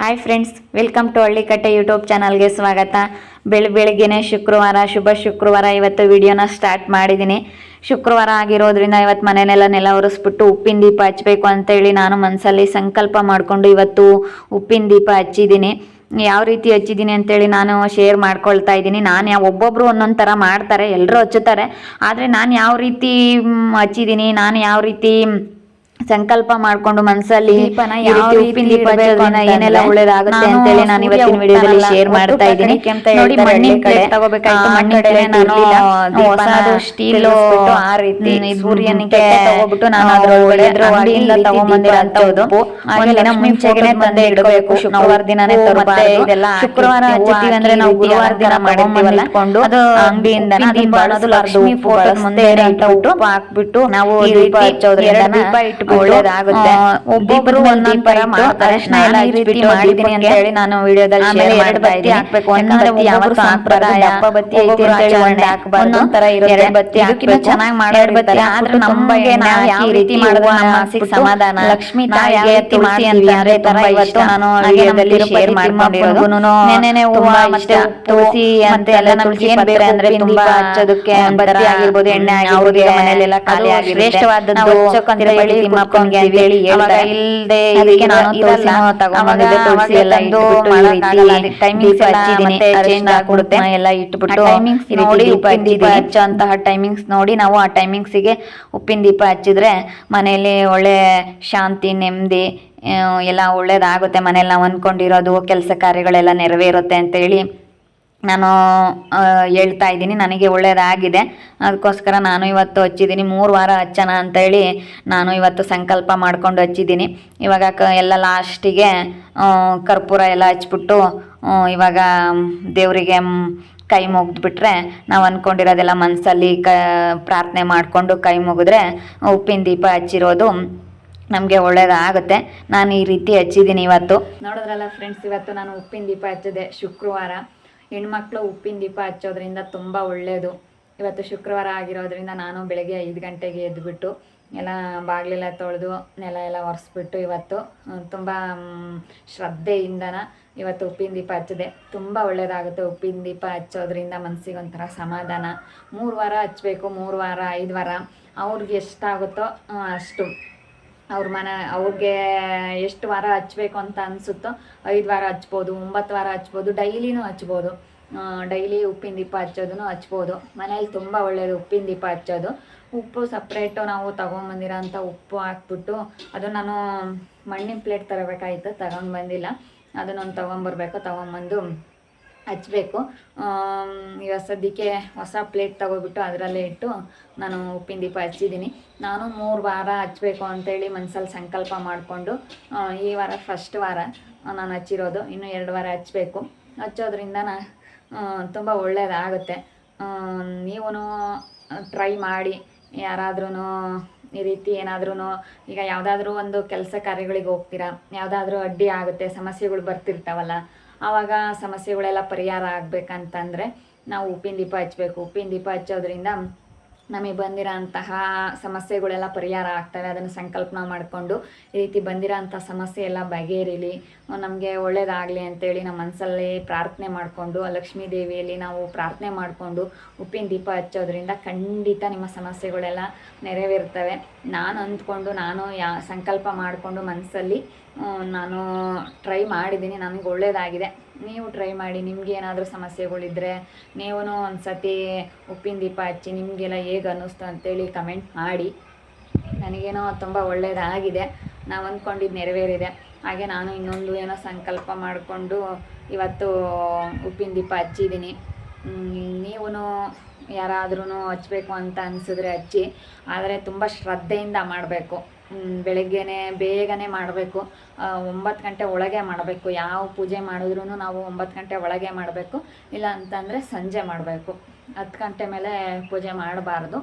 Hi friends welcome to Hallikatte YouTube ಚಾನಲ್ಗೆ ಸ್ವಾಗತ. ಬೆಳ, ಬೆಳಗ್ಗೆನೆ ಶುಕ್ರವಾರ, ಶುಭ ಶುಕ್ರವಾರ. ಇವತ್ತು ವಿಡಿಯೋನ ಸ್ಟಾರ್ಟ್ ಮಾಡಿದ್ದೀನಿ. ಶುಕ್ರವಾರ ಆಗಿರೋದ್ರಿಂದ ಇವತ್ತು ಮನೆಯನ್ನೆಲ್ಲ ನೆಲ ಒರೆಸ್ಬಿಟ್ಟು ಉಪ್ಪಿನ ದೀಪ ಹಚ್ಚಬೇಕು ಅಂತೇಳಿ ನಾನು ಮನಸ್ಸಲ್ಲಿ ಸಂಕಲ್ಪ ಮಾಡಿಕೊಂಡು ಇವತ್ತು ಉಪ್ಪಿನ ದೀಪ ಹಚ್ಚಿದ್ದೀನಿ. ಯಾವ ರೀತಿ ಹಚ್ಚಿದ್ದೀನಿ ಅಂತೇಳಿ ನಾನು ಶೇರ್ ಮಾಡ್ಕೊಳ್ತಾ ಇದ್ದೀನಿ. ನಾನು ಯಾವ, ಒಬ್ಬೊಬ್ರು ಒಂದೊಂದು ಥರ ಮಾಡ್ತಾರೆ, ಎಲ್ಲರೂ ಹಚ್ಚುತ್ತಾರೆ. ಆದರೆ ನಾನು ಯಾವ ರೀತಿ ಹಚ್ಚಿದ್ದೀನಿ, ನಾನು ಯಾವ ರೀತಿ ಸಂಕಲ್ಪ ಮಾಡ್ಕೊಂಡು ಮನಸ್ಸಲ್ಲಿ ಏನೆಲ್ಲ ಒಳ್ಳೇದಾಗುತ್ತೆ ಅಂತೇಳಿ ನಾನು ಇವತ್ತಿನ ವಿಡಿಯೋದಲ್ಲಿ ಶೇರ್ ಮಾಡ್ತಾ ಇದ್ದೀನಿ ನೋಡಿ ಮಣ್ಣಿನ ಕಡೆ. ಪ್ಲೇಟ್ ತಗೋಬೇಕಾಯ್ತು ಮಣ್ಣಿನ ಪ್ಲೇಟ್ ನಾನು ಹೊಸದು ಸ್ಟೀಲ್ ಆ ರೀತಿ ಸೂರ್ಯನಿಗೆ ತಗೋಬಿಟ್ಟು ನಾನು ಅದ್ರೊಳಗಡೆ ಅಂಗಡಿಯಿಂದ ತಗೊಂಬಂದಿರೋಂಥದ್ದು ಹಾಗೆ ಫೋಟೋದ ಮುಂದೆ ತಂದು ಇಡ್ಬೇಕು. ಶುಕ್ರವಾರ ದಿನನೇ ಮತ್ತೆ ಇದೆಲ್ಲ ಶುಕ್ರವಾರ ಹಚ್ಚುತ್ತೀವಿ ಅಂದ್ರೆ ನಾವು ಗುರುವಾರ ದಿನ ಮಾಡಿರ್ತೀವಲ್ಲ, ಅದು ಅಂಗಡಿಯಿಂದ ದೀಪ ಬಳಸ್ಬಾರ್ದು, ಲಕ್ಷ್ಮೀ ಮುಂದೆ ಬಳಸ್ದೇ ಹಾಕ್ಬಿಟ್ಟು ನಾವು ದೀಪ ಹಚ್ಚೋದ್ರಿಂದ ದೀಪ ಇಟ್ಬಿಟ್ಟು ಒಳ್ಳೇದಾಗುತ್ತೆ. ಒಬ್ಬೊಬ್ರು ಒಂದೊಂದ್ ಮಾಡ್ತಾರೆ ನಾನು ಎಲ್ಲ ಈ ರೀತಿ ಹಚ್ಬಿಟ್ಟು ಅಂತ ಹೇಳಿ ನಾನು ವಿಡಿಯೋದಲ್ಲಿ ಶೇರ್ ಮಾಡ್ತಾ ಇದ್ದೀನಿ ಹಾಕ್ಬೇಕು. ಬತ್ತಿ ಒಬ್ಬೊಬ್ರು ಯಾವತ್ತೂ ಹಾಕ್ಬಾರ್ದು. ದಪ್ಪ ಬತ್ತಿ ಐತಿ ಅಂತ ಹೇಳಿ ಆಚರಣೆ ಒಂದೇ ಹಾಕ್ಬಾರ್ದು. ಒಂದೊಂದ್ ಇರುತ್ತೆ ಎರಡು ಬತ್ತಿ. ಚೆನ್ನಾಗಿ ಎರಡು ಮಾಡೋರು ಬತ್ತಿ ಇರ್ತಾರೆ ಆದ್ರೆ ಆದ್ರೆ ನಮ್ಗೆ ನಾವು ಯಾವ ರೀತಿ ಮಾಡಿದ್ರೆ ನಮ್ಮ ಮನಸ್ಸಿಗೆ ಸಮಾಧಾನ ಲಕ್ಷ್ಮಿ ತಾಯಿಗೆ ಅಂದ್ರೆ ಇವತ್ತು ನಾನು ವಿಡಿಯೋದಲ್ಲಿ ಶೇರ್ ಮಾಡ್ಕೊಂಡಿರೋದು ನೆನೆನೆ ಹೂವ ಮತ್ತೆ ತುಳಸಿ ಎಲ್ಲ ನಮ್ಗೆ ಏನ್ ಪತ್ರೆ ಅಂದ್ರೆ ತುಂಬಾ ಹಚ್ಚೋದಕ್ಕೆ ಬತ್ತಿ ಆಗಿರ್ಬೋದು ಎಣ್ಣೆ ಆಗಿರ್ಬೋದು ಮನೆಯಲ್ಲೆಲ್ಲ ಖಾಲಿ ಆಗಿರುತ್ತೆ ಶ್ರೇಷ್ಠವಾದದ್ದು ನಾವು ಹೇಳಿ ಕುತ್ಕೊಂತೀವಿ. ಅಂತ ಹೇಳಿ ಅದಕ್ಕೆ ನಾನು ತುಳಸಿ ಎಲ್ಲ ಇಟ್ಬಿಟ್ಟು ಮತ್ತೆ ಆಗ್ಬಿಡುತ್ತೆ. ಎಲ್ಲ ಇಟ್ಬಿಟ್ಟು ಆ ರೀತಿ ನೋಡಿ ಉಪ್ಪಿನ ದೀಪ ಹಚ್ಚೋಂತಹ ಟೈಮಿಂಗ್ಸ್ ನೋಡಿ ನಾವು ಆ ಟೈಮಿಂಗ್ಸಿಗೆ ಉಪ್ಪಿನ ದೀಪ ಹಚ್ಚಿದ್ರೆ ಮನೆಯಲ್ಲಿ ಒಳ್ಳೆ ಶಾಂತಿ ನೆಮ್ಮದಿ ಆ, ಎಲ್ಲ ಒಳ್ಳೇದಾಗುತ್ತೆ ಮನೇಲಿ ನಾವು ಅಂದ್ಕೊಂಡಿರೋದು ಕೆಲಸ ಕಾರ್ಯಗಳೆಲ್ಲ ನೆರವೇರುತ್ತೆ ಅಂತೇಳಿ ನಾನು ಹೇಳ್ತಾ ಇದ್ದೀನಿ, ನನಗೆ ಒಳ್ಳೆಯದಾಗಿದೆ ಅದಕ್ಕೋಸ್ಕರ ನಾನು ಇವತ್ತು ಹಚ್ಚಿದ್ದೀನಿ, ಮೂರು ವಾರ ಹಚ್ಚೋಣ ಅಂತೇಳಿ ನಾನು ಇವತ್ತು ಸಂಕಲ್ಪ ಮಾಡ್ಕೊಂಡು ಹಚ್ಚಿದ್ದೀನಿ. ಇವಾಗ ಕ, ಎಲ್ಲ ಲಾಸ್ಟಿಗೆ ಕರ್ಪೂರ ಎಲ್ಲ ಹಚ್ಬಿಟ್ಟು ಇವಾಗ ದೇವರಿಗೆ ಕೈ ಮುಗಿದ್ಬಿಟ್ರೆ ನಾವು ಅಂದ್ಕೊಂಡಿರೋದೆಲ್ಲ ಮನಸ್ಸಲ್ಲಿ ಕ, ಪ್ರಾರ್ಥನೆ ಮಾಡಿಕೊಂಡು ಕೈ ಮುಗಿದ್ರೆ ಉಪ್ಪಿನ ದೀಪ ಹಚ್ಚಿರೋದು ನಮಗೆ ಒಳ್ಳೆಯದಾಗುತ್ತೆ ನಾನು ಈ ರೀತಿ ಹಚ್ಚಿದ್ದೀನಿ ಇವತ್ತು. ನೋಡಿದ್ರಲ್ಲ ಫ್ರೆಂಡ್ಸ್ ಇವತ್ತು ನಾನು ಉಪ್ಪಿನ ದೀಪ ಹಚ್ಚಿದೆ ಶುಕ್ರವಾರ. ಹೆಣ್ಮಕ್ಳು ಉಪ್ಪಿನ ದೀಪ ಹಚ್ಚೋದ್ರಿಂದ ತುಂಬ ಒಳ್ಳೆಯದು ಇವತ್ತು ಶುಕ್ರವಾರ ಆಗಿರೋದ್ರಿಂದ ನಾನು ಬೆಳಗ್ಗೆ ಐದು ಗಂಟೆಗೆ ಎದ್ದುಬಿಟ್ಟು ಎಲ್ಲ ಬಾಗಿಲೆಲ್ಲ ತೊಳೆದು ನೆಲ ಎಲ್ಲ ಒರೆಸ್ಬಿಟ್ಟು ಇವತ್ತು ತುಂಬ ಶ್ರದ್ಧೆಯಿಂದನ ಇವತ್ತು ಉಪ್ಪಿನ ದೀಪ ಹಚ್ಚಿದೆ. ತುಂಬ ಒಳ್ಳೆಯದಾಗುತ್ತೆ ಉಪ್ಪಿನ ದೀಪ ಹಚ್ಚೋದ್ರಿಂದ ಮನಸ್ಸಿಗೆ ಒಂಥರ ಸಮಾಧಾನ. ಮೂರು ವಾರ ಹಚ್ಚಬೇಕು ಮೂರು ವಾರ, ಐದು ವಾರ, ಅವ್ರಿಗೆ ಎಷ್ಟಾಗುತ್ತೋ ಅಷ್ಟು. ಅವ್ರ ಮನೆ, ಅವ್ರಿಗೆ ಎಷ್ಟು ವಾರ ಹಚ್ಬೇಕು ಅಂತ ಅನಿಸುತ್ತೋ ಐದು ವಾರ ಹಚ್ಬೋದು, ಒಂಬತ್ತು ವಾರ ಹಚ್ಬೋದು, ಡೈಲಿನೂ ಹಚ್ಬೋದು. ಡೈಲಿ ಉಪ್ಪಿನ ದೀಪ ಹಚ್ಚೋದನ್ನು ಹಚ್ಬೋದು. ಮನೇಲಿ ತುಂಬ ಒಳ್ಳೆಯದು ಉಪ್ಪಿನ ದೀಪ ಹಚ್ಚೋದು. ಉಪ್ಪು ಸಪ್ರೇಟು ನಾವು ತೊಗೊಂಬಂದಿರೋ ಅಂಥ ಉಪ್ಪು ಹಾಕ್ಬಿಟ್ಟು ಅದು ನಾನು ಮಣ್ಣಿನ ಪ್ಲೇಟ್ ತರಬೇಕಾಯ್ತು ತಗೊಂಡು ಬಂದಿಲ್ಲ. ಅದನ್ನೊಂದು ತೊಗೊಂಬರ್ಬೇಕು, ತೊಗೊಂಬಂದು ಹಚ್ಬೇಕು. ಆಮ್, ಈಗ ಸದ್ಯಕ್ಕೆ ಹೊಸ ಪ್ಲೇಟ್ ತಗೋಬಿಟ್ಟು ಅದರಲ್ಲೇ ಇಟ್ಟು ನಾನು ಉಪ್ಪಿನ ದೀಪ ಹಚ್ಚಿದ್ದೀನಿ. ನಾನು ಮೂರು ವಾರ ಹಚ್ಚಬೇಕು ಅಂತೇಳಿ ಮನಸ್ಸಲ್ಲಿ ಸಂಕಲ್ಪ ಮಾಡಿಕೊಂಡು ಈ ವಾರ ಫಸ್ಟ್ ವಾರ ನಾನು ಹಚ್ಚಿರೋದು. ಇನ್ನು ಎರಡು ವಾರ ಹಚ್ಚಬೇಕು ಹಚ್ಚೋದ್ರಿಂದ ತುಂಬ ಒಳ್ಳೆಯದಾಗುತ್ತೆ ನೀವು ಟ್ರೈ ಮಾಡಿ. ಯಾರಾದ್ರೂ ಈ ರೀತಿ ಏನಾದ್ರೂ ಈಗ ಯಾವುದಾದ್ರೂ ಒಂದು ಕೆಲಸ ಕಾರ್ಯಗಳಿಗೆ ಹೋಗ್ತೀರಾ. ಯಾವುದಾದ್ರೂ ಅಡ್ಡಿ ಆಗುತ್ತೆ ಸಮಸ್ಯೆಗಳು ಬರ್ತಿರ್ತಾವಲ್ಲ ಆವಾಗ ಸಮಸ್ಯೆಗಳೆಲ್ಲ ಪರಿಹಾರ ಆಗಬೇಕಂತಂದರೆ ನಾವು ಉಪ್ಪಿನ ದೀಪ ಹಚ್ಚಬೇಕು ಉಪ್ಪಿನ ದೀಪ ಹಚ್ಚೋದ್ರಿಂದ ನಮಗೆ ಬಂದಿರೋಂತಹ ಸಮಸ್ಯೆಗಳೆಲ್ಲ ಪರಿಹಾರ ಆಗ್ತವೆ. ಅದನ್ನು ಸಂಕಲ್ಪನ ಮಾಡಿಕೊಂಡು ಈ ರೀತಿ ಬಂದಿರೋ ಅಂಥ ಸಮಸ್ಯೆ ಎಲ್ಲ ಬಗೆಹರಿಲಿ. ನಮಗೆ ಒಳ್ಳೇದಾಗಲಿ ಅಂತೇಳಿ ನಮ್ಮ ಮನಸ್ಸಲ್ಲಿ ಪ್ರಾರ್ಥನೆ ಮಾಡಿಕೊಂಡು ಲಕ್ಷ್ಮೀ ದೇವಿಯಲ್ಲಿ ನಾವು ಪ್ರಾರ್ಥನೆ ಮಾಡಿಕೊಂಡು ಉಪ್ಪಿನ ದೀಪ ಹಚ್ಚೋದ್ರಿಂದ ಖಂಡಿತ ನಿಮ್ಮ ಸಮಸ್ಯೆಗಳೆಲ್ಲ ನೆರವೇರ್ತವೆ. ನಾನು ಅಂದ್ಕೊಂಡು, ನಾನು ಯಾ, ಸಂಕಲ್ಪ ಮಾಡಿಕೊಂಡು ಮನಸ್ಸಲ್ಲಿ ನಾನು ಟ್ರೈ ಮಾಡಿದ್ದೀನಿ. ನನಗೆ ಒಳ್ಳೆಯದಾಗಿದೆ ನೀವು ಟ್ರೈ ಮಾಡಿ. ನಿಮಗೆ ಏನಾದರೂ ಸಮಸ್ಯೆಗಳಿದ್ದರೆ ನೀವು ಒಂದು ಸತಿ ಉಪ್ಪಿನ ದೀಪ ಹಚ್ಚಿ ನಿಮಗೆಲ್ಲ ಹೇಗೆ ಅನ್ನಿಸ್ತು ಅಂತೇಳಿ ಕಮೆಂಟ್ ಮಾಡಿ. ನನಗೇನೋ ತುಂಬ ಒಳ್ಳೆಯದಾಗಿದೆ ನಾವು ಅಂದ್ಕೊಂಡಿದ್ದು ನೆರವೇರಿದೆ. ಹಾಗೆ ನಾನು ಇನ್ನೊಂದು ಏನೋ ಸಂಕಲ್ಪ ಮಾಡಿಕೊಂಡು ಇವತ್ತು ಉಪ್ಪಿನ ದೀಪ ಹಚ್ಚಿದ್ದೀನಿ. ನೀವು ಯಾರಾದ್ರೂ ಹಚ್ಚಬೇಕು ಅಂತ ಅನಿಸಿದ್ರೆ ಹಚ್ಚಿ. ಆದರೆ ತುಂಬ ಶ್ರದ್ಧೆಯಿಂದ ಮಾಡಬೇಕು. ಬೆಳಗ್ಗೆನೆ ಬೇಗನೆ ಮಾಡಬೇಕು. ಒಂಬತ್ತು ಗಂಟೆ ಒಳಗೆ ಮಾಡಬೇಕು. ಯಾವ ಪೂಜೆ ಮಾಡಿದ್ರೂ ನಾವು ಒಂಬತ್ತು ಗಂಟೆ ಒಳಗೆ ಮಾಡಬೇಕು. ಇಲ್ಲ ಅಂತಂದರೆ ಸಂಜೆ ಮಾಡಬೇಕು. ಹತ್ತು ಗಂಟೆ ಮೇಲೆ ಪೂಜೆ ಮಾಡಬಾರ್ದು.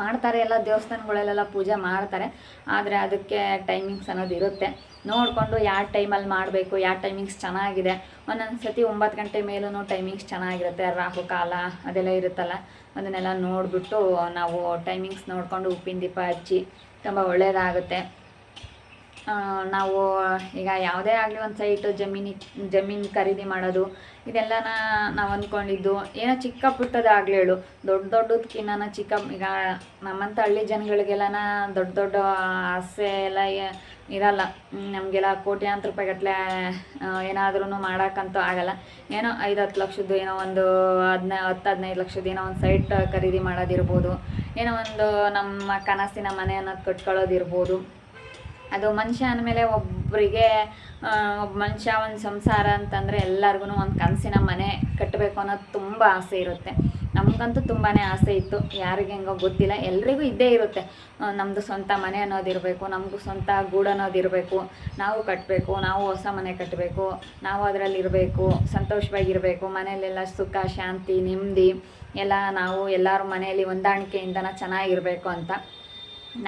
ಮಾಡ್ತಾರೆ ಎಲ್ಲ ದೇವಸ್ಥಾನಗಳಲ್ಲೆಲ್ಲ ಪೂಜೆ ಮಾಡ್ತಾರೆ. ಆದರೆ ಅದಕ್ಕೆ ಟೈಮಿಂಗ್ಸ್ ಅನ್ನೋದು ಇರುತ್ತೆ. ನೋಡಿಕೊಂಡು ಯಾವ ಟೈಮಲ್ಲಿ ಮಾಡಬೇಕು, ಯಾವ ಟೈಮಿಂಗ್ಸ್ ಚೆನ್ನಾಗಿದೆ. ಒಂದೊಂದು ಸತಿ ಒಂಬತ್ತು ಗಂಟೆ ಮೇಲೂ ಟೈಮಿಂಗ್ಸ್ ಚೆನ್ನಾಗಿರುತ್ತೆ. ರಾಹು ಕಾಲ ಅದೆಲ್ಲ ಇರುತ್ತಲ್ಲ, ಅದನ್ನೆಲ್ಲ ನೋಡಿಬಿಟ್ಟು ನಾವು ಟೈಮಿಂಗ್ಸ್ ನೋಡಿಕೊಂಡು ಉಪ್ಪಿನ ದೀಪ ಹಚ್ಚಿ ತುಂಬ ಒಳ್ಳೆಯದಾಗುತ್ತೆ ನಾವು ಈಗ ಯಾವುದೇ ಆಗಲಿ ಒಂದು ಸೈಟು ಜಮೀನಿ, ಜಮೀನು ಖರೀದಿ ಮಾಡೋದು, ಇದೆಲ್ಲನ ನಾವು ಅಂದ್ಕೊಂಡಿದ್ದು, ಏನೋ ಚಿಕ್ಕ ಪುಟ್ಟದಾಗಲಿ ಹೇಳು, ದೊಡ್ಡ ದೊಡ್ಡದಕ್ಕಿನ್ನ ಚಿಕ್ಕ, ಈಗ ನಮ್ಮಂಥ ಹಳ್ಳಿ ಜನಗಳಿಗೆಲ್ಲನ ದೊಡ್ಡ ದೊಡ್ಡ ಆಸೆ ಎಲ್ಲ ಇರಲ್ಲ. ನಮಗೆಲ್ಲ ಕೋಟ್ಯಾಂತರ ರೂಪಾಯಿಗಟ್ಟಲೆ ಏನಾದ್ರೂ ಮಾಡೋಕ್ಕಂತೂ ಆಗಲ್ಲ. ಏನೋ ಐದು ಹತ್ತು ಲಕ್ಷದ್ದು ಏನೋ ಒಂದು ಹದಿನೈ, ಹತ್ತು ಹದಿನೈದು ಲಕ್ಷದ ಏನೋ ಒಂದು ಸೈಟ್ ಖರೀದಿ ಮಾಡೋದಿರ್ಬೋದು. ಏನೋ ಒಂದು ನಮ್ಮ ಕನಸಿನ ಮನೆ ಅನ್ನೋದು ಕಟ್ಕೊಳ್ಳೋದಿರ್ಬೋದು. ಅದು ಮನುಷ್ಯ ಅಂದಮೇಲೆ ಒಬ್ಬರಿಗೆ ಒಬ್ಬ ಮನುಷ್ಯ ಒಂದು ಸಂಸಾರ ಅಂತಂದರೆ ಎಲ್ಲರಿಗೂ ಒಂದು ಕನಸಿನ ಮನೆ ಕಟ್ಟಬೇಕು ಅನ್ನೋದು ತುಂಬ ಆಸೆ ಇರುತ್ತೆ. ನಮಗಂತೂ ತುಂಬಾ ಆಸೆ ಇತ್ತು. ಯಾರಿಗೆ ಹೆಂಗೋ ಗೊತ್ತಿಲ್ಲ. ಎಲ್ರಿಗೂ ಇದ್ದೇ ಇರುತ್ತೆ. ನಮ್ಮದು ಸ್ವಂತ ಮನೆ ಅನ್ನೋದಿರಬೇಕು, ನಮಗೂ ಸ್ವಂತ ಗೂಡು ಅನ್ನೋದಿರಬೇಕು. ನಾವು ಕಟ್ಟಬೇಕು ನಾವು ಹೊಸ ಮನೆ ಕಟ್ಟಬೇಕು ನಾವು ಅದರಲ್ಲಿ ಇರಬೇಕು ಸಂತೋಷವಾಗಿರಬೇಕು, ಮನೆಯಲ್ಲೆಲ್ಲ ಸುಖ, ಶಾಂತಿ, ನೆಮ್ಮದಿ, ಎಲ್ಲ ನಾವು ಎಲ್ಲರ ಮನೆಯಲ್ಲಿ ಹೊಂದಾಣಿಕೆಯಿಂದನ ಚೆನ್ನಾಗಿರಬೇಕು ಅಂತ.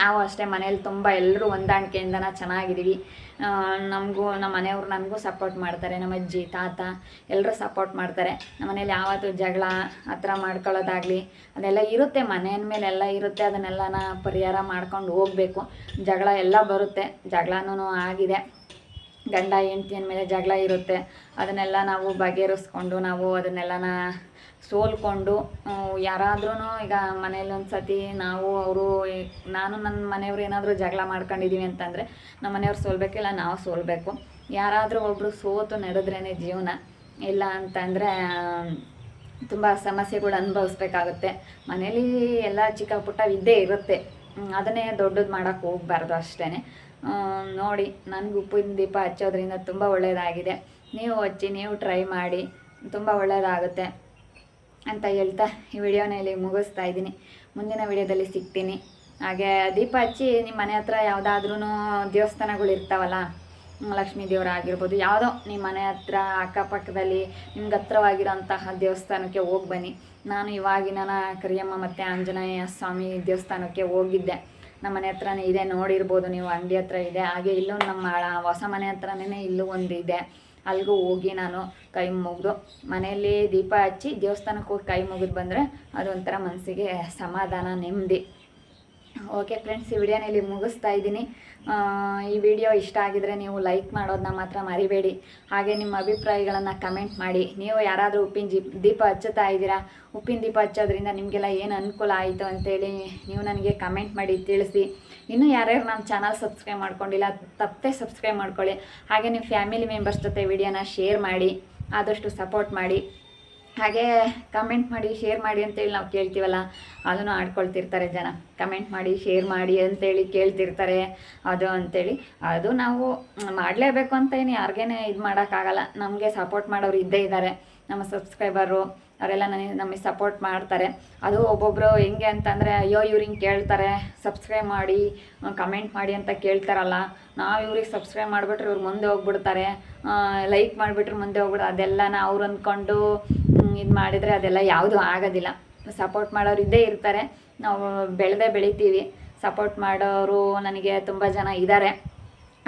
ನಾವು ಅಷ್ಟೇ ಮನೇಲಿ ತುಂಬ ಎಲ್ಲರೂ ಹೊಂದಾಣಿಕೆಯಿಂದನ ಚೆನ್ನಾಗಿದ್ದೀವಿ. ನಮಗೂ, ನಮ್ಮ ಮನೆಯವ್ರು ನನಗೂ ಸಪೋರ್ಟ್ ಮಾಡ್ತಾರೆ. ನಮ್ಮ ಅಜ್ಜಿ, ತಾತ ಎಲ್ಲರೂ ಸಪೋರ್ಟ್ ಮಾಡ್ತಾರೆ. ನಮ್ಮ ಮನೇಲಿ ಯಾವತ್ತು ಜಗಳ ಆ ಥರ ಮಾಡ್ಕೊಳ್ಳೋದಾಗಲಿ, ಅದೆಲ್ಲ ಇರುತ್ತೆ. ಮನೆಯ ಮೇಲೆ ಎಲ್ಲ ಇರುತ್ತೆ. ಅದನ್ನೆಲ್ಲನ ಪರಿಹಾರ ಮಾಡ್ಕೊಂಡು ಹೋಗಬೇಕು. ಜಗಳ ಎಲ್ಲ ಬರುತ್ತೆ. ಜಗಳನೂ ಆಗಿದೆ. ಗಂಡ ಹೆಂಡ್ತಿ ಅಂದಮೇಲೆ ಜಗಳ ಇರುತ್ತೆ. ಅದನ್ನೆಲ್ಲ ನಾವು ಬಗೆಹರಿಸ್ಕೊಂಡು ನಾವು ಅದನ್ನೆಲ್ಲನ ಸೋಲ್ಕೊಂಡು ಯಾರಾದ್ರೂ ಈಗ ಮನೇಲಿ ಒಂದು ಸತಿ ನಾವು, ಅವರು ನಾನು ನನ್ನ ಮನೆಯವ್ರು ಏನಾದರೂ ಜಗಳ ಮಾಡ್ಕೊಂಡಿದ್ದೀವಿ ಅಂತಂದರೆ ನಮ್ಮ ಮನೆಯವ್ರು ಸೋಲ್ಬೇಕಿಲ್ಲ, ನಾವು ಸೋಲ್ಬೇಕು. ಯಾರಾದರೂ ಒಬ್ಬರು ಸೋತು ನಡೆದ್ರೇ ಜೀವನ. ಇಲ್ಲ ಅಂತಂದರೆ ತುಂಬ ಸಮಸ್ಯೆಗಳು ಅನುಭವಿಸ್ಬೇಕಾಗುತ್ತೆ. ಮನೇಲಿ ಎಲ್ಲ ಚಿಕ್ಕ ಇದ್ದೇ ಇರುತ್ತೆ. ಅದನ್ನೇ ದೊಡ್ಡದು ಮಾಡೋಕ್ಕೆ ಹೋಗ್ಬಾರ್ದು ಅಷ್ಟೇ ನೋಡಿ, ನನಗೆ ಉಪ್ಪಿನ ದೀಪ ಹಚ್ಚೋದ್ರಿಂದ ತುಂಬ ಒಳ್ಳೆಯದಾಗಿದೆ ನೀವು ಹಚ್ಚಿ, ನೀವು ಟ್ರೈ ಮಾಡಿ, ತುಂಬ ಒಳ್ಳೆಯದಾಗುತ್ತೆ ಅಂತ ಹೇಳ್ತಾ ಈ ವಿಡಿಯೋನ ಇಲ್ಲಿ ಮುಗಿಸ್ತಾ ಇದ್ದೀನಿ. ಮುಂದಿನ ವಿಡಿಯೋದಲ್ಲಿ ಸಿಗ್ತೀನಿ. ಹಾಗೆ ದೀಪ ಹಚ್ಚಿ ನಿಮ್ಮ ಮನೆ ಹತ್ರ ಯಾವುದಾದ್ರೂ ದೇವಸ್ಥಾನಗಳು ಇರ್ತಾವಲ್ಲ, ಲಕ್ಷ್ಮೀ ದೇವರ ಆಗಿರ್ಬೋದು, ಯಾವುದೋ ನಿಮ್ಮ ಮನೆ ಹತ್ರ ಅಕ್ಕಪಕ್ಕದಲ್ಲಿ ನಿಮ್ಗೆ ಹತ್ರವಾಗಿರೋಂತಹ ದೇವಸ್ಥಾನಕ್ಕೆ ಹೋಗಿ ಬನ್ನಿ. ನಾನು ಇವಾಗಿನ ಕರಿಯಮ್ಮ ಮತ್ತು ಆಂಜನೇಯ ಸ್ವಾಮಿ ದೇವಸ್ಥಾನಕ್ಕೆ ಹೋಗಿದ್ದೆ. ನಮ್ಮ ಮನೆ ಹತ್ರನೇ ಇದೆ, ನೋಡಿರ್ಬೋದು ನೀವು ಅಂಗಡಿ ಹತ್ರ ಇದೆ. ಹಾಗೆ ಇಲ್ಲೂ ನಮ್ಮ ಹೊಸ ಮನೆ ಹತ್ರನೇ ಇಲ್ಲೂ ಒಂದು ಇದೆ. ಅಲ್ಲಿಗೂ ಹೋಗಿ ನಾನು ಕೈ ಮುಗಿದು ಮನೆಯಲ್ಲಿ ದೀಪ ಹಚ್ಚಿ ದೇವಸ್ಥಾನಕ್ಕೆ ಹೋಗಿ ಕೈ ಮುಗಿದು ಬಂದರೆ ಅದೊಂಥರ ಮನಸ್ಸಿಗೆ ಸಮಾಧಾನ, ನೆಮ್ಮದಿ. ಓಕೆ ಫ್ರೆಂಡ್ಸ್ ಈ ವಿಡಿಯೋನ ಇಲ್ಲಿ ಮುಗಿಸ್ತಾ ಇದ್ದೀನಿ. ಈ ವಿಡಿಯೋ ಇಷ್ಟ ಆಗಿದ್ರೆ ನೀವು ಲೈಕ್ ಮಾಡೋದನ್ನ ಮಾತ್ರ ಮರಿಬೇಡಿ. ಹಾಗೆ ನಿಮ್ಮ ಅಭಿಪ್ರಾಯಗಳನ್ನು ಕಮೆಂಟ್ ಮಾಡಿ. ನೀವು ಯಾರಾದರೂ ಉಪ್ಪಿನ ಜೀಪ್ ದೀಪ ಹಚ್ಚುತ್ತಾ ಇದ್ದೀರಾ? ಉಪ್ಪಿನ ದೀಪ ಹಚ್ಚೋದ್ರಿಂದ ನಿಮಗೆಲ್ಲ ಏನು ಅನುಕೂಲ ಆಯಿತು ಅಂತೇಳಿ ನೀವು ನನಗೆ ಕಮೆಂಟ್ ಮಾಡಿ ತಿಳಿಸಿ. ಇನ್ನೂ ಯಾರ್ಯಾರು ನಮ್ಮ ಚಾನಲ್ ಸಬ್ಸ್ಕ್ರೈಬ್ ಮಾಡ್ಕೊಂಡಿಲ್ಲ, ತಪ್ಪದೆ ಸಬ್ಸ್ಕ್ರೈಬ್ ಮಾಡ್ಕೊಳ್ಳಿ. ಹಾಗೆ ನಿಮ್ಮ ಫ್ಯಾಮಿಲಿ ಮೆಂಬರ್ಸ್ ಜೊತೆ ವಿಡಿಯೋನ ಶೇರ್ ಮಾಡಿ, ಆದಷ್ಟು ಸಪೋರ್ಟ್ ಮಾಡಿ. ಹಾಗೆ ಕಮೆಂಟ್ ಮಾಡಿ ಶೇರ್ ಮಾಡಿ ಅಂತೇಳಿ ನಾವು ಕೇಳ್ತೀವಲ್ಲ, ಅದನ್ನು ಆಡ್ಕೊಳ್ತಿರ್ತಾರೆ ಜನ. ಕಮೆಂಟ್ ಮಾಡಿ ಶೇರ್ ಮಾಡಿ ಅಂತೇಳಿ ಕೇಳ್ತಿರ್ತಾರೆ, ಅದು ಅಂತೇಳಿ. ಅದು ನಾವು ಮಾಡಲೇಬೇಕು ಅಂತ ಏನು ಯಾರಿಗೇನೆ ಇದು ಮಾಡೋಕ್ಕಾಗಲ್ಲ ನಮಗೆ ಸಪೋರ್ಟ್ ಮಾಡೋರು ಇದ್ದೇ ಇದ್ದಾರೆ. ನಮ್ಮ ಸಬ್ಸ್ಕ್ರೈಬರು ಅವರೆಲ್ಲ ನನಗೆ ನಮಗೆ ಸಪೋರ್ಟ್ ಮಾಡ್ತಾರೆ. ಅದು ಒಬ್ಬೊಬ್ಬರು ಹೆಂಗೆ ಅಂತಂದರೆ, ಅಯ್ಯೋ ಇವ್ರಿಗೆ ಕೇಳ್ತಾರೆ ಸಬ್ಸ್ಕ್ರೈಬ್ ಮಾಡಿ ಕಮೆಂಟ್ ಮಾಡಿ ಅಂತ ಕೇಳ್ತಾರಲ್ಲ, ನಾವು ಇವ್ರಿಗೆ ಸಬ್ಸ್ಕ್ರೈಬ್ ಮಾಡಿಬಿಟ್ರೆ ಇವ್ರು ಮುಂದೆ ಹೋಗ್ಬಿಡ್ತಾರೆ. ಲೈಕ್ ಮಾಡಿಬಿಟ್ರೆ ಮುಂದೆ ಹೋಗ್ಬಿಡ ಅದೆಲ್ಲನ ಅವ್ರು ಅಂದ್ಕೊಂಡು ಇದು ಮಾಡಿದರೆ ಅದೆಲ್ಲ ಯಾವುದೂ ಆಗೋದಿಲ್ಲ. ಸಪೋರ್ಟ್ ಮಾಡೋರು ಇದ್ದೇ ಇರ್ತಾರೆ. ನಾವು ಬೆಳೆದೇ ಬೆಳಿತೀವಿ. ಸಪೋರ್ಟ್ ಮಾಡೋರು ನನಗೆ ತುಂಬ ಜನ ಇದ್ದಾರೆ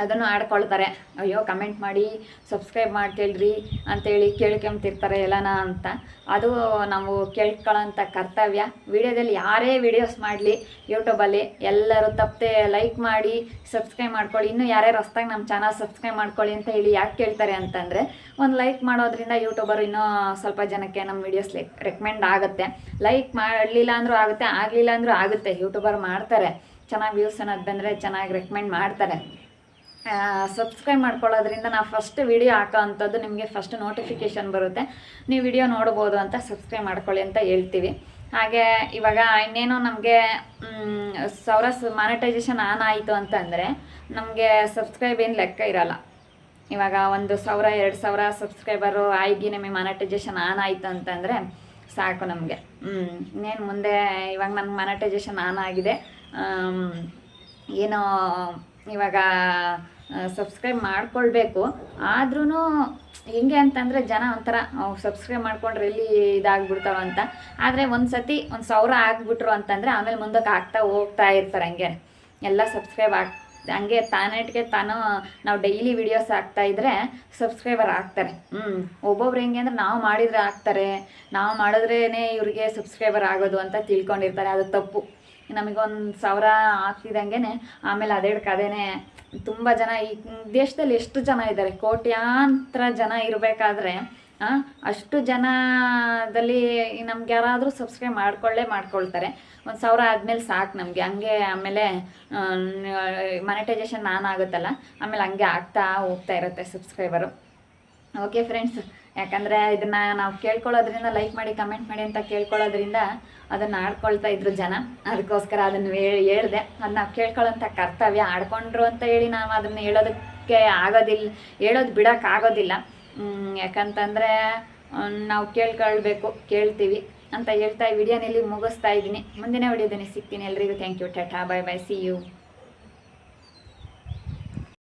ಅದನ್ನು ಆಡ್ಕೊಳ್ತಾರೆ. ಅಯ್ಯೋ ಕಮೆಂಟ್ ಮಾಡಿ ಸಬ್ಸ್ಕ್ರೈಬ್ ಮಾಡ್ಕೇಳ್ರಿ ಅಂತೇಳಿ ಕೇಳ್ಕೊಂತಿರ್ತಾರೆ ಎಲ್ಲನ ಅಂತ. ಅದು ನಾವು ಕೇಳ್ಕೊಳ್ಳೋಂಥ ಕರ್ತವ್ಯ. ವಿಡಿಯೋದಲ್ಲಿ ಯಾರೇ ವಿಡಿಯೋಸ್ ಮಾಡಲಿ ಯೂಟ್ಯೂಬಲ್ಲಿ ಎಲ್ಲರೂ ತಪ್ಪದೆ ಲೈಕ್ ಮಾಡಿ ಸಬ್ಸ್ಕ್ರೈಬ್ ಮಾಡ್ಕೊಳ್ಳಿ. ಇನ್ನೂ ಯಾರೇ ಹೊಸ್ದಾಗಿ ನಮ್ಮ ಚಾನಲ್ ಸಬ್ಸ್ಕ್ರೈಬ್ ಮಾಡ್ಕೊಳ್ಳಿ ಅಂತ ಹೇಳಿ ಯಾಕೆ ಕೇಳ್ತಾರೆ ಅಂತಂದರೆ, ಒಂದು ಲೈಕ್ ಮಾಡೋದ್ರಿಂದ ಯೂಟ್ಯೂಬರು ಇನ್ನೂ ಸ್ವಲ್ಪ ಜನಕ್ಕೆ ನಮ್ಮ ವೀಡಿಯೋಸ್ ರೆಕಮೆಂಡ್ ಆಗುತ್ತೆ. ಲೈಕ್ ಮಾಡಲಿಲ್ಲ ಅಂದರೂ ಆಗುತ್ತೆ, ಆಗಲಿಲ್ಲ ಅಂದರೂ ಆಗುತ್ತೆ. ಯೂಟ್ಯೂಬರ್ ಮಾಡ್ತಾರೆ. ಚೆನ್ನಾಗಿ ವ್ಯೂಸ್ ಅನ್ನೋದು ಬಂದರೆ ಚೆನ್ನಾಗಿ ರೆಕಮೆಂಡ್ ಮಾಡ್ತಾರೆ. ಸಬ್ಸ್ಕ್ರೈಬ್ ಮಾಡ್ಕೊಳ್ಳೋದ್ರಿಂದ ನಾವು ಫಸ್ಟ್ ವಿಡಿಯೋ ಹಾಕೋ ಅಂಥದ್ದು ನಿಮಗೆ ಫಸ್ಟ್ ನೋಟಿಫಿಕೇಷನ್ ಬರುತ್ತೆ. ನೀವು ವಿಡಿಯೋ ನೋಡ್ಬೋದು ಅಂತ ಸಬ್ಸ್ಕ್ರೈಬ್ ಮಾಡ್ಕೊಳ್ಳಿ ಅಂತ ಹೇಳ್ತೀವಿ. ಹಾಗೆ ಇವಾಗ ಇನ್ನೇನು ನಮಗೆ ಸಾವಿರ ಮಾನಿಟೈಸೇಷನ್ ಆನ್ ಆಯಿತು ಅಂತಂದರೆ ನಮಗೆ ಸಬ್ಸ್ಕ್ರೈಬ್ ಏನು ಲೆಕ್ಕ ಇರಲ್ಲ. ಇವಾಗ ಒಂದು ಸಾವಿರ ಎರಡು ಸಾವಿರ ಸಬ್ಸ್ಕ್ರೈಬರು ಆಗಿ ನಿಮಗೆ ಮಾನಿಟೈಸೇಷನ್ ಆನ್ ಆಯಿತು ಅಂತಂದರೆ ಸಾಕು ನಮಗೆ. ಇನ್ನೇನು ಮುಂದೆ ಇವಾಗ ನನಗೆ ಮಾನಿಟೈಸೇಷನ್ ಆನ್ ಆಗಿದೆ. ಏನೋ ಇವಾಗ ಸಬ್ಸ್ಕ್ರೈಬ್ ಮಾಡ್ಕೊಳ್ಬೇಕು. ಆದ್ರೂ ಹೆಂಗೆ ಅಂತಂದರೆ ಜನ ಒಂಥರ ಸಬ್ಸ್ಕ್ರೈಬ್ ಮಾಡ್ಕೊಂಡ್ರೆ ಎಲ್ಲಿ ಇದಾಗ್ಬಿಡ್ತಾವ ಅಂತ. ಆದರೆ ಒಂದು ಸತಿ ಒಂದು ಸಾವಿರ ಆಗ್ಬಿಟ್ರು ಅಂತಂದರೆ ಆಮೇಲೆ ಮುಂದಕ್ಕೆ ಆಗ್ತಾ ಹೋಗ್ತಾ ಇರ್ತಾರೆ ಹಂಗೆ ಎಲ್ಲ ಸಬ್ಸ್ಕ್ರೈಬ್ ಆಗ್, ಹಂಗೆ ತಾನೇಟ್ಗೆ ತಾನು ನಾವು ಡೈಲಿ ವಿಡಿಯೋಸ್ ಹಾಕ್ತಾ ಇದ್ರೆ ಸಬ್ಸ್ಕ್ರೈಬರ್ ಆಗ್ತಾರೆ. ಹ್ಞೂ ಒಬ್ಬೊಬ್ರು ಹೆಂಗೆ ಅಂದ್ರೆ ನಾವು ಮಾಡಿದರೆ ಆಗ್ತಾರೆ. ನಾವು ಮಾಡಿದ್ರೇ ಇವ್ರಿಗೆ ಸಬ್ಸ್ಕ್ರೈಬರ್ ಆಗೋದು ಅಂತ ತಿಳ್ಕೊಂಡಿರ್ತಾರೆ. ಅದು ತಪ್ಪು. ನಮಗೊಂದು ಸಾವಿರ ಆಗ್ತಿದ್ದಂಗೆ ಆಮೇಲೆ ಅದೇ ಅದೇನೆ ತುಂಬ ಜನ ಈ ದೇಶದಲ್ಲಿ ಎಷ್ಟು ಜನ ಇದ್ದಾರೆ? ಕೋಟ್ಯಾಂತರ ಜನ ಇರಬೇಕಾದ್ರೆ ಅಷ್ಟು ಜನದಲ್ಲಿ ನಮ್ಗೆ ಯಾರಾದರೂ ಸಬ್ಸ್ಕ್ರೈಬ್ ಮಾಡ್ಕೊಳ್ಳೇ ಮಾಡ್ಕೊಳ್ತಾರೆ. ಒಂದು ಸಾವಿರ ಆದಮೇಲೆ ಸಾಕು ನಮಗೆ. ಹಂಗೆ ಆಮೇಲೆ ಮನೆಟೈಸೇಷನ್ ಆನ್ ಆಗುತ್ತಲ್ಲ ಆಮೇಲೆ ಹಂಗೆ ಆಗ್ತಾ ಹೋಗ್ತಾ ಇರುತ್ತೆ ಸಬ್ಸ್ಕ್ರೈಬರು ಓಕೆ ಫ್ರೆಂಡ್ಸ್ ಯಾಕಂದರೆ ಇದನ್ನು ನಾವು ಕೇಳ್ಕೊಳ್ಳೋದ್ರಿಂದ ಲೈಕ್ ಮಾಡಿ ಕಮೆಂಟ್ ಮಾಡಿ ಅಂತ ಕೇಳ್ಕೊಳ್ಳೋದ್ರಿಂದ ಅದನ್ನು ಆಡ್ಕೊಳ್ತಾ ಇದ್ರು ಜನ. ಅದಕ್ಕೋಸ್ಕರ ಅದನ್ನು ಹೇಳ್ದೆ. ಅದು ನಾವು ಕೇಳ್ಕೊಳ್ಳೋಂಥ ಕರ್ತವ್ಯ. ಆಡ್ಕೊಂಡ್ರು ಅಂತ ಹೇಳಿ ನಾವು ಅದನ್ನು ಹೇಳೋದಕ್ಕೆ ಆಗೋದಿಲ್ಲ ಹೇಳೋದು ಬಿಡೋಕ್ಕಾಗೋದಿಲ್ಲ ಆಗೋದಿಲ್ಲ. ಯಾಕಂತಂದ್ರೆ ನಾವು ಕೇಳ್ಕೊಳ್ಬೇಕು, ಕೇಳ್ತೀವಿ ಅಂತ ಹೇಳ್ತಾ ವಿಡಿಯೋನಲ್ಲಿ ಮುಗಿಸ್ತಾ ಇದ್ದೀನಿ. ಮುಂದಿನ ವಿಡಿಯೋದಲ್ಲಿ ಸಿಗ್ತೀನಿ ಎಲ್ರಿಗೂ. Thank you tata bye bye see you